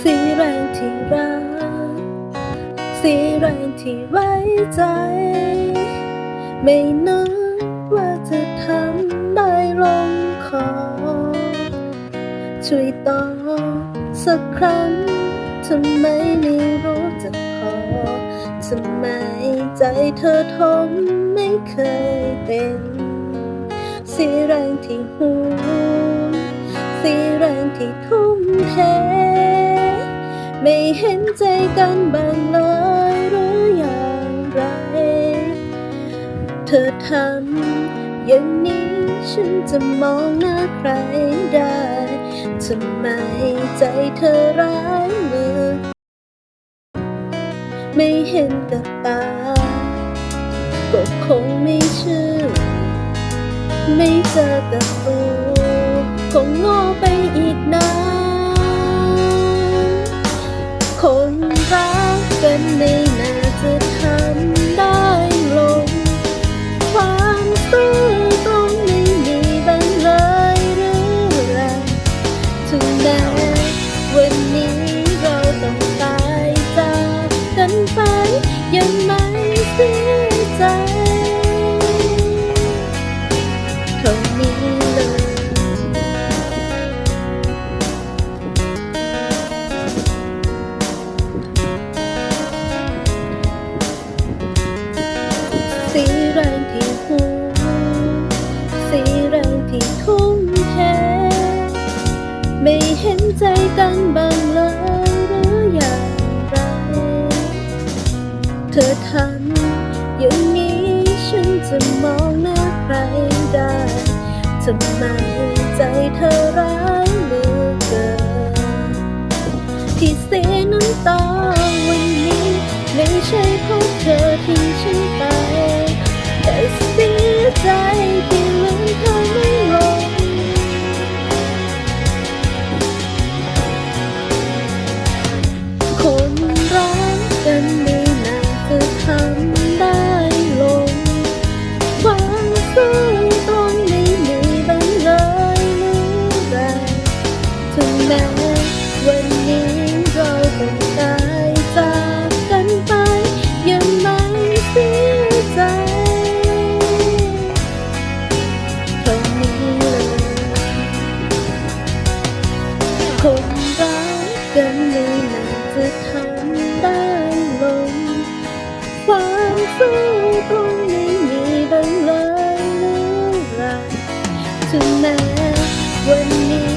สีแรงที่รัก สีแรงที่ไว้ใจ ไม่นึกว่าจะทำได้ลงคอ ช่วยต่อสักครั้ง ทำไมไม่รู้จะพอ ทำไมใจเธอทนไม่เคยเป็นสีแรงที่หูสีแรงที่ทุ่มเท ไม่เห็นใจกันบ้างเลยหรืออย่างไร เธอทำ อย่างนี้ฉันจะมองหน้าใครได้ทำไมใจเธอร้ายมือ ไม่เห็นกับตา ก็คงไม่เชื่อ ไม่เจอกับตัว ใจกันบ้างเลยหรืออย่างไร เธอทำอย่างนี้ฉันจะมองหน้าใครได้ทำไมใจเธอร้ายเหลือเกินที่เสียน้ำตาวันนี้ไม่ใช่เพราะเธอทิ้งฉัน คนรักกันนี่มันจะทำได้ลง ความสู้ตรงนี้มีบ้างเลยหรือไรถึงแม้วันนี้